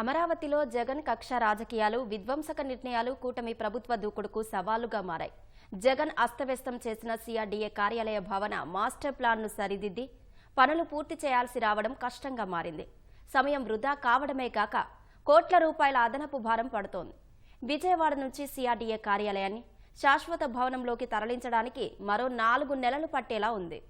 అమరావతిలో జగన్ కక్ష రాజకీయాలు విధ్వంసక నిర్ణయాలు కూటమి ప్రభుత్వ దూకుడుకు సవాలుగా మారాయి. జగన్ అస్తవ్యస్తం చేసిన సిఆర్డీఏ కార్యాలయ భవన మాస్టర్ ప్లాన్ను సరిదిద్ది పనులు పూర్తి చేయాల్సి రావడం కష్టంగా మారింది. సమయం వృధా కావడమే కాక కోట్ల రూపాయల అదనపు భారం పడుతోంది. విజయవాడ నుంచి సిఆర్డీఏ కార్యాలయాన్ని శాశ్వత భవనంలోకి తరలించడానికి మరో నాలుగు నెలలు పట్టేలా ఉంది.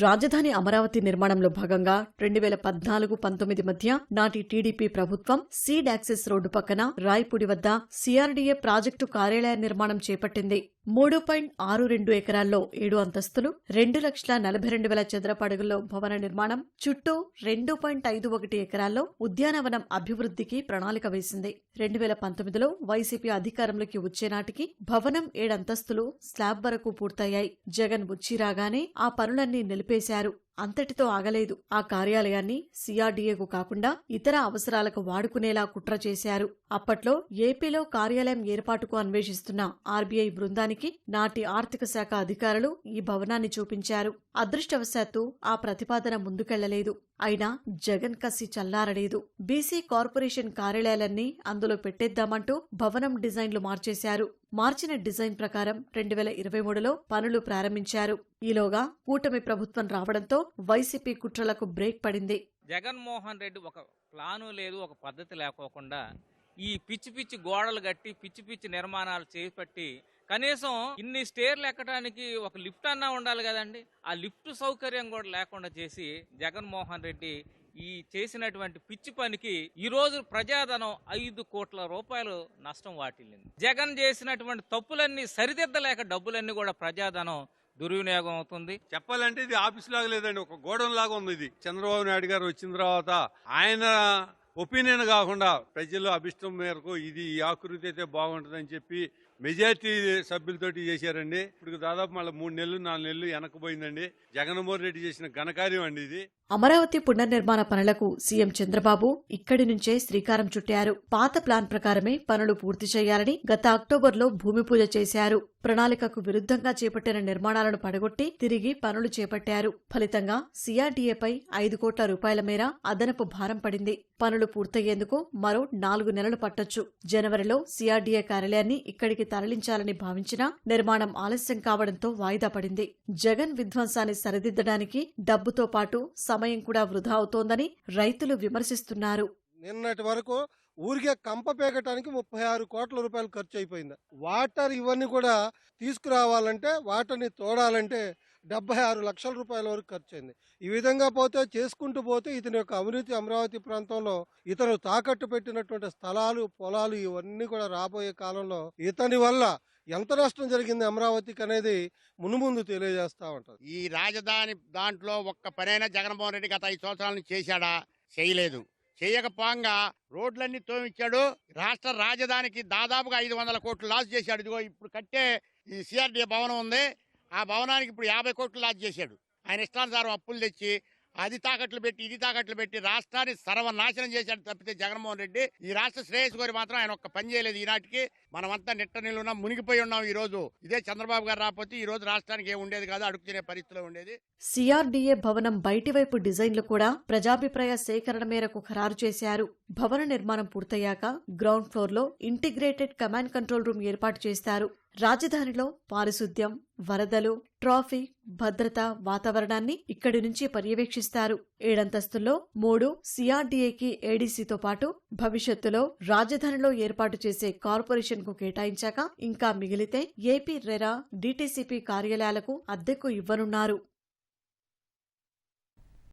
రాజధాని అమరావతి నిర్మాణంలో భాగంగా రెండు వేల పద్నాలుగు పంతొమ్మిది మధ్య నాటి టీడీపీ ప్రభుత్వం సీడ్ యాక్సెస్ రోడ్డు పక్కన రాయపూడి వద్ద సిఆర్డీఏ ప్రాజెక్టు కార్యాలయ నిర్మాణం చేపట్టింది. మూడు పాయింట్ ఆరు రెండు ఎకరాల్లో ఏడు అంతస్తులు రెండు లక్షల నలభై రెండు వేల చదరపు అడుగుల్లో భవన నిర్మాణం చుట్టూ రెండు పాయింట్ ఐదు ఒకటి ఎకరాల్లో ఉద్యానవనం అభివృద్ధికి ప్రణాళిక వేసింది. రెండు వేల పంతొమ్మిదిలో వైసీపీ అధికారంలోకి వచ్చే నాటికి భవనం ఏడంతస్తులు స్లాబ్ వరకు పూర్తయ్యాయి. జగన్ వచ్చి రాగానే ఆ పనులన్నీ నిలిపేశారు. అంతటితో ఆగలేదు. ఆ కార్యాలయాన్ని సిఆర్డీఏకు కాకుండా ఇతర అవసరాలకు వాడుకునేలా కుట్ర చేశారు. అప్పట్లో ఏపీలో కార్యాలయం ఏర్పాటుకు అన్వేషిస్తున్న ఆర్బీఐ బృందానికి నాటి ఆర్థిక శాఖ అధికారులు ఈ భవనాన్ని చూపించారు. అదృష్టవశాత్తు ఆ ప్రతిపాదన ముందుకెళ్ళలేదు. అయినా జగన్ కసి చల్లారలేదు. బీసీ కార్పొరేషన్ కార్యాలయాలన్నీ అందులో పెట్టేద్దామంటూ భవనం డిజైన్లు మార్చేశారు. మార్చిన డిజైన్ ప్రకారం రెండు వేల ఇరవై మూడులో పనులు ప్రారంభించారు. ఈలోగా కూటమి ప్రభుత్వం రావడంతో వైసీపీ కుట్రలకు బ్రేక్ పడింది. జగన్మోహన్ రెడ్డి ఒక ప్లాను లేదు ఒక పద్ధతి లేకోకుండా ఈ పిచ్చి పిచ్చి గోడలు కట్టి పిచ్చి పిచ్చి నిర్మాణాలు చేపట్టి కనీసం ఇన్ని స్టేర్లు ఎక్కడానికి ఒక లిఫ్ట్ అన్నా ఉండాలి కదండి. ఆ లిఫ్ట్ సౌకర్యం కూడా లేకుండా చేసి జగన్మోహన్ రెడ్డి ఈ చేసినటువంటి పిచ్చి పనికి ఈ రోజు ప్రజాధనం ఐదు కోట్ల రూపాయలు నష్టం వాటిల్లింది. జగన్ చేసినటువంటి తప్పులన్నీ సరిదిద్దలేక డబ్బులన్నీ కూడా ప్రజాధనం దుర్వినియోగం అవుతుంది. చెప్పాలంటే ఇది ఆఫీస్ లాగా లేదండి ఒక గోడౌన్ లాగా ఉంది ఇది. చంద్రబాబు నాయుడు గారు వచ్చిన తర్వాత ఆయన ఒపీనియన్ కాకుండా ప్రజల అభిష్టం మేరకు ఇది ఈ ఆకృతి అయితే బాగుంటుందని చెప్పి మెజార్టీ సభ్యులతోటి చేశారండి. ఇప్పుడు దాదాపు మళ్ళీ మూడు నెలలు నాలుగు నెలలు వెనకపోయిందండి జగన్మోహన్ రెడ్డి చేసిన ఘనకార్యం అండి ఇది. అమరావతి పునర్నిర్మాణ పనులకు సీఎం చంద్రబాబు ఇక్కడి నుంచే శ్రీకారం చుట్టారు. పాత ప్లాన్ ప్రకారమే పనులు పూర్తి చేయాలని గత అక్టోబర్లో భూమి పూజ చేశారు. ప్రణాళికకు విరుద్ధంగా చేపట్టిన నిర్మాణాలను పడగొట్టి తిరిగి పనులు చేపట్టారు. ఫలితంగా సిఆర్డీఏపై ఐదు కోట్ల రూపాయల మేర అదనపు భారం పడింది. పనులు పూర్తయ్యేందుకు మరో నాలుగు నెలలు పట్టొచ్చు. జనవరిలో సిఆర్డీఏ కార్యాలయాన్ని ఇక్కడికి తరలించాలని భావించినా నిర్మాణం ఆలస్యం కావడంతో వాయిదా పడింది. జగన్ విధ్వంసాన్ని సరిదిద్దడానికి డబ్బుతో పాటు సమయం కూడా వృధా అవుతోందని రైతులు విమర్శిస్తున్నారు. నిన్నటి వరకు ఊరికే కంప పేకటానికి ముప్పై ఆరు కోట్ల రూపాయలు ఖర్చు అయిపోయింది. వాటర్ ఇవన్నీ కూడా తీసుకురావాలంటే వాటర్ని తోడాలంటే డెబ్బై ఆరు లక్షల రూపాయల వరకు ఖర్చు అయింది. ఈ విధంగా పోతే చేసుకుంటూ పోతే ఇతని యొక్క అవినీతి అమరావతి ప్రాంతంలో ఇతను తాకట్టు పెట్టినటువంటి స్థలాలు పొలాలు ఇవన్నీ కూడా రాబోయే కాలంలో ఇతని వల్ల ఎంత నష్టం జరిగింది అమరావతికి అనేది మునుముందు తెలియజేస్తా ఉంటారు ఈ రాజధాని దాంట్లో ఒక్క పనైనా జగన్మోహన్ రెడ్డి గత ఐదు సంవత్సరాల నుంచి చేశాడా? చేయలేదు. చేయకపోగా రోడ్లన్నీ తోమిచ్చాడు. రాష్ట్ర రాజధానికి దాదాపుగా ఐదు వందల కోట్లు లాస్ చేశాడు. ఇదిగో ఇప్పుడు కట్టే ఈ సిఆర్డీఏ భవనం ఉంది. ఆ భవనానికి ఇప్పుడు యాభై కోట్లు లాస్ చేశాడు. ఆయన ఇష్టానుసారం అప్పులు తెచ్చి అది తాకట్లు పెట్టి ఇది తాకట్లు పెట్టి రాష్ట్రాన్ని సర్వనాశనం చేశాడు తప్పితే జగన్మోహన్ రెడ్డి. ఈ రాష్ట్ర శ్రేయస్ గారి మాత్రం ఆయన ఒక్క పని చేయలేదు ఈనాటికి. మనమంతా నిట్ట నిలున్నాం మునిగిపోయి ఉన్నాం ఈ రోజు ఇదే చంద్రబాబు గారు రాకపోతే ఈ రోజు రాష్ట్రానికి ఏం ఉండేది కాదు అడుగు తినే పరిస్థితిలో ఉండేది. సిఆర్డీఏ భవనం బయటివైపు డిజైన్లు కూడా ప్రజాభిప్రాయ సేకరణ మేరకు ఖరారు చేశారు. భవన నిర్మాణం పూర్తయ్యాక గ్రౌండ్ ఫ్లోర్లో ఇంటిగ్రేటెడ్ కమాండ్ కంట్రోల్ రూమ్ ఏర్పాటు చేస్తారు. రాజధానిలో పారిశుద్ధ్యం వరదలు ట్రాఫిక్ భద్రత వాతావరణాన్ని ఇక్కడి నుంచి పర్యవేక్షిస్తారు. ఏడంతస్తుల్లో మూడు సిఆర్డీఏకి ఏడీసీతో పాటు భవిష్యత్తులో రాజధానిలో ఏర్పాటు చేసే కార్పొరేషన్కు కేటాయించాక ఇంకా మిగిలితే ఏపీ రెరా డీటీసీపీ కార్యాలయాలకు అద్దెకు ఇవ్వనున్నారు.